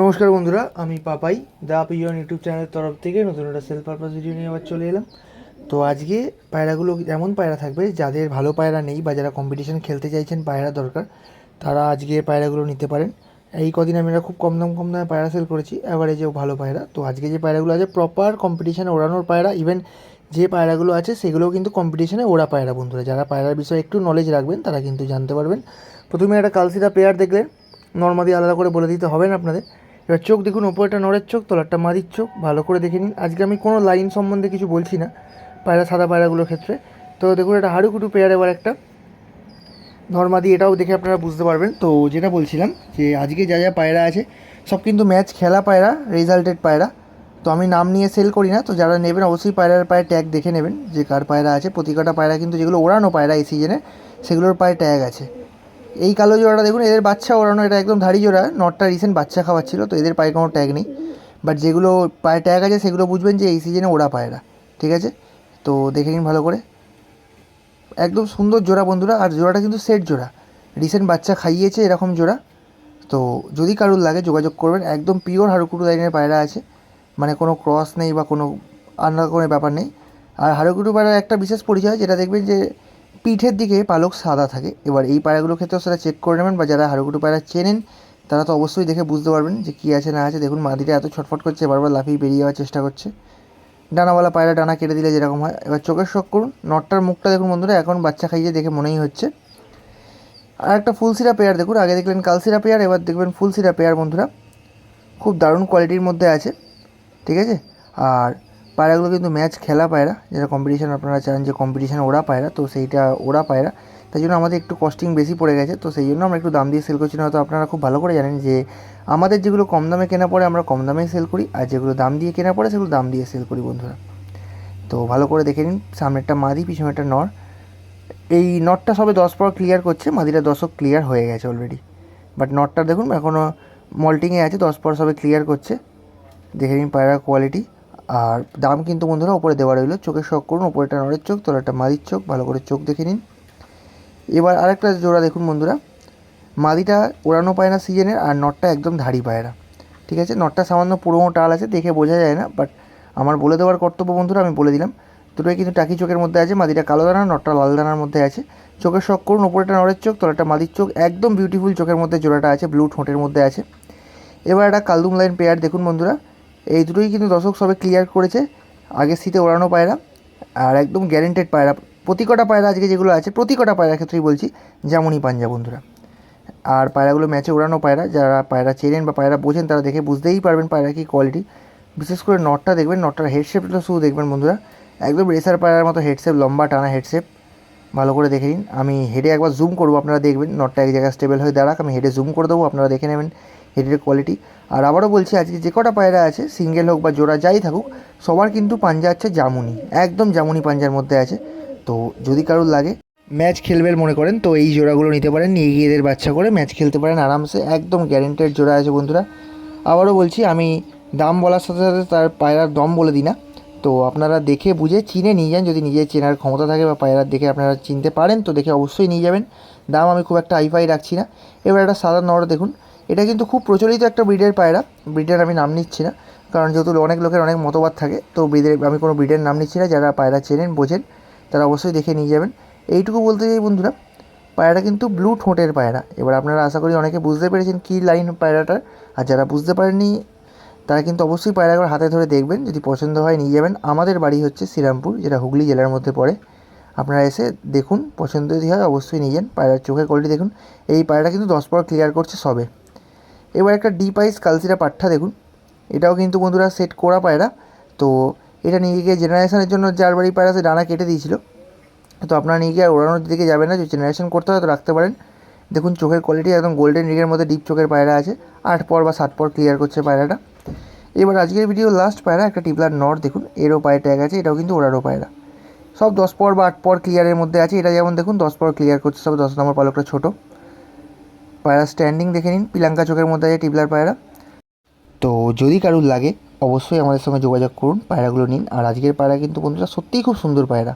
নমস্কার বন্ধুরা, আমি পাপাই দা পিজন ইউটিউব চ্যানেলের তরফ থেকে নতুন একটা সেলফ পারপাস ভিডিও নিয়ে আবার চলে এলাম। তো আজকে পায়রাগুলো এমন পায়রা থাকবে, যাদের ভালো পায়রা নেই বা যারা কম্পিটিশন খেলতে চাইছেন পায়রা দরকার, তারা আজকে পায়রাগুলো নিতে পারেন। এই কদিন আমি খুব কম দাম কম দামে পায়রা সেল করেছি অ্যাভারেজেও ভালো পায়রা। তো আজকে যে পায়রাগুলো আছে প্রপার কম্পিটিশানে ওড়ানোর পায়রা ইভেন যে পায়রাগুলো আছে, সেগুলোও কিন্তু কম্পিটিশানে ওড়া পায়রা বন্ধুরা। যারা পায়রার বিষয়ে একটু নলেজ রাখবেন, তারা কিন্তু জানতে পারবেন। প্রথমে একটা কালসিদা পেয়ার দেখলেন, নর্মাদি আলাদা করে বলে দিতে হবে না আপনাদের। এবার চোখ দেখুন ওপরটা নড়ের চোখ, তলারটা মাদির চোখ, ভালো করে দেখে নিন। আজকে আমি কোনো লাইন সম্বন্ধে কিছু বলছি না, পায়রা, সাদা পায়রাগুলোর ক্ষেত্রে। তো দেখুন, এটা হাড়ুকুটু পেয়ার এবার একটা। নর্মাদি, এটাও দেখে আপনারা বুঝতে পারবেন। তো যেটা বলছিলাম যে, আজকে যা যা পায়রা আছে, সব কিন্তু ম্যাচ খেলা পায়রা, রেজাল্টেড পায়রা। তো আমি নাম নিয়ে সেল করি না, তো যারা নেবেন, অবশ্যই পায়রার পায়ে ট্যাগ দেখে নেবেন যে, কার পায়রা আছে। প্রতিকটা পায়রা কিন্তু যেগুলো ওড়ানো পায়রা এই সিজনে সেগুলোর পায়ে ট্যাগ আছে। এই কালো জোড়াটা দেখুন, এদের বাচ্চা ওড়ানো এটা একদম ধাড়ি জোড়া, নটটা রিসেন্ট বাচ্চা খাওয়াচ্ছিল তো এদের পায়ে কোনো ট্যাগ নেই। বাট যেগুলো পায়ে ট্যাগ আছে, সেগুলো বুঝবেন যে এই সিজনে ওড়া পায়রা, ঠিক আছে? তো দেখে নিন ভালো করে। একদম সুন্দর জোড়া বন্ধুরা, আর জোড়াটা কিন্তু সেট জোড়া। রিসেন্ট বাচ্চা খাইয়েছে এরকম জোড়া। তো যদি কারুর লাগে যোগাযোগ করবেন, একদম পিওর হারুকুটু লাইনের পায়রা আছে। মানে কোনো ক্রস নেই বা কোনো, আলাদা কোনো ব্যাপার নেই। আর হারুকুটু পায়রার একটা বিশেষ পরিচয়, যেটা দেখবেন যে পিঠের দিকে পালক সাদা থাকে। এবার এই পায়রাগুলোর ক্ষেত্রেও সেটা চেক করে নেবেন বা যারা হাড়ুকুটু পায়রা চেনেন, তারা তো অবশ্যই দেখে বুঝতে পারবেন যে কী আছে না আছে। দেখুন মাদিটা এত ছটফট করছে, বারবার লাফিয়ে বেরিয়ে যাওয়ার চেষ্টা করছে। ডানাওয়ালা পায়রা ডানা কেটে দিলে যেরকম হয়। এবার চোখের শখ করুন। নটটার মুখটা দেখুন বন্ধুরা, এখন বাচ্চা খাইয়ে দেখে মনেই হচ্ছে। আর একটা ফুল সিরা পেয়ার দেখুন। আগে দেখলেন কালসিরা পেয়ার, এবার দেখবেন ফুল সিরা পেয়ার বন্ধুরা। খুব দারুণ কোয়ালিটির মধ্যে আছে। ঠিক আছে? আর পায়রাগুলো কিন্তু ম্যাচ খেলা পায়রা, যেটা কম্পিটিশান আপনারা চান যে কম্পিটিশান ওরা পায়রা, তো সেইটা ওরা পায়রা। তাই জন্য আমাদের একটু কস্টিং বেশি পড়ে গেছে, তো সেই জন্য আমরা একটু দাম দিয়ে সেল করছি না হয়তো আপনারা খুব ভালো করে জানেন যে আমাদের যেগুলো কম দামে কেনা পড়ে, আমরা কম দামেই সেল করি, আর যেগুলো দাম দিয়ে কেনা পড়ে, সেগুলো দাম দিয়ে সেল করি বন্ধুরা। তো ভালো করে দেখে নিন, সামনেরটা মাদি, পিছনেরটা নর। এই নটটা সবে দশ পর ক্লিয়ার করছে, মাদিটা দশক ক্লিয়ার হয়ে গেছে অলরেডি বাট নটটা দেখুন এখনও মল্টিংয়ে আছে, দশ পর সবে ক্লিয়ার করছে। দেখে নিন পায়রার কোয়ালিটি আর দাম কিন্তু বন্ধুরা ওপরে দেওয়া রইল। চোখের শখ করুন ওপরেটা নরের চোখ তোলাটা মাদির চোখ, ভালো করে চোখ দেখে নিন। এবার আরেকটা জোড়া দেখুন বন্ধুরা। মাদিটা ওড়ানো পায়রা সিজনের আর নটটা একদম ধাড়ি পায়রা ঠিক আছে? নটটা সামান্য পুরোনো টাল আছে, দেখে বোঝা যায় না বাট আমার বলে দেওয়ার কর্তব্য বন্ধুরা, আমি বলে দিলাম। দুটোই কিন্তু টাকি চোখের মধ্যে আছে, মাদিটা কালো দানা, নটটা লাল দানার মধ্যে আছে। চোখের শখ করুন ওপরেটা নরের চোখ তোলাটা মাদির চোখ, একদম বিউটিফুল চোখের মধ্যে জোড়াটা আছে ব্লু ঠোঁটের মধ্যে আছে। এবার একটা কালদুম লাইন পেয়ার দেখুন বন্ধুরা। এই দুটোই কিন্তু দর্শক সবে ক্লিয়ার করেছে। আগে শীতে ওড়ানো পায়রা আর একদম গ্যারেন্টেড পায়রা। প্রতিকটা পায়রা আজকে যেগুলো আছে, প্রতিকটা পায়রার ক্ষেত্রেই বলছি, যেমনই পাঞ্জা বন্ধুরা। আর পায়রাগুলো ম্যাচে ওড়ানো পায়রা, যারা পায়রা চেনেন বা পায়রা বোঝেন, তারা দেখে বুঝতেই পারবেন পায়রা কি কোয়ালিটি বিশেষ করে নটটা দেখবেন নটটার হেডশেপটা শুধু দেখবেন বন্ধুরা। একদম রেসার পায়রার মতো হেডশেপ লম্বা টানা হেডশেপ ভালো করে দেখে নিন। আমি হেডে একবার জুম করব, আপনারা দেখবেন নটটা এক জায়গায় স্টেবল হয়ে দাঁড়াক, আমি হেডে জুম করে দেবো, আপনারা দেখে নেবেন হেডের কোয়ালিটি আর আবারও বলছি, আজকে যে কটা পায়রা আছে সিঙ্গেল হোক বা জোড়া, যাই থাকুক, সবার কিন্তু পাঞ্জা আছে জামুনি, একদম জামুনি পাঞ্জার মধ্যে আছে। তো যদি কারোর লাগে ম্যাচ খেলবেন মনে করেন, তো এই জোড়াগুলো নিতে পারেন, নিয়ে গিয়ে এদের বাচ্চা করে ম্যাচ খেলতে পারেন আরামসে, একদম গ্যারেন্টেড জোড়া আছে বন্ধুরা। আবারও বলছি, আমি দাম বলার সাথে সাথে তার পায়রার দম বলে দিই না। তো আপনারা দেখে বুঝে চিনে নিয়ে যান। যদি নিজের চেনার ক্ষমতা থাকে বা পায়রার দেখে আপনারা চিনতে পারেন, তো দেখে অবশ্যই নিয়ে যাবেন। দাম আমি খুব একটা হাইফাই রাখছি না। এবার একটা সাদা নড় দেখুন। এটা কিন্তু খুব প্রচলিত একটা ব্রিডের পায়রা। ব্রিডের আমি নাম নিচ্ছি না, কারণ যেহেতু অনেক লোকের অনেক মতবাদ থাকে, তো ব্রিডের আমি কোনো ব্রিডের নাম নিচ্ছি না। যারা পায়রা চেনেন, বোঝেন, তারা অবশ্যই দেখে নিয়ে যাবেন। এইটুকু বলতে চাই বন্ধুরা, পায়রাটা কিন্তু ব্লু ঠোঁটের পায়রা। এবার আপনারা আশা করি অনেকে বুঝতে পেরেছেন কী লাইন পায়রাটার। আর যারা বুঝতে পারেননি তারা কিন্তু অবশ্যই পায়রাগুলো হাতে ধরে দেখবেন, যদি পছন্দ হয় নিয়ে যাবেন। আমাদের বাড়ি হচ্ছে শ্রীরামপুর, যেটা হুগলি জেলার মধ্যে পড়ে। আপনারা এসে দেখুন, পছন্দ যদি হয় অবশ্যই নিয়ে যান, পায়রার চোখের কোয়ালিটি দেখুন। এই পায়রাটা কিন্তু দশ পর ক্লিয়ার করছে সবে। এবার একটা ডিপ আইস কালসিরা পাঠা দেখুন। এটাও কিন্তু বন্ধুরা সেট করা পায়রা। তো এটা নিয়ে গিয়ে জেনারেশনের জন্য যার বাড়ি পায়রা সে ডানা কেটে দিয়েছিল। তো আপনারা নিয়ে গিয়ে আর ওড়ানোর দিকে যাবেন না, যে জেনারেশন করতে হয় তো রাখতে পারেন। দেখুন চোখের কোয়ালিটি একদম গোল্ডেন রিগের মধ্যে ডিপ চোখের পায়রা আছে। আট পর বা সাত পর ক্লিয়ার করছে পায়রাটা। এবার আজকের ভিডিও লাস্ট পায়রা, একটা টিপলার নর দেখুন, এরও পায়ে ট্যাগ আছে, এটাও কিন্তু ওরারও পায়রা। সব দশ পর বা আট পর ক্লিয়ারের মধ্যে আছে, এটা যেমন দেখুন, দশ পর ক্লিয়ার করছে সব, দশ নম্বর পালকটা ছোটো। পায়রা স্ট্যান্ডিং দেখে নিন, পিলাঙ্কা চোখের মধ্যে আছে টিপলার পায়রা। তো যদি কারুর লাগে, অবশ্যই আমাদের সঙ্গে যোগাযোগ করুন, পায়রাগুলো নিন। আর আজকের পায়রা কিন্তু বন্ধুরা সত্যিই খুব সুন্দর পায়রা।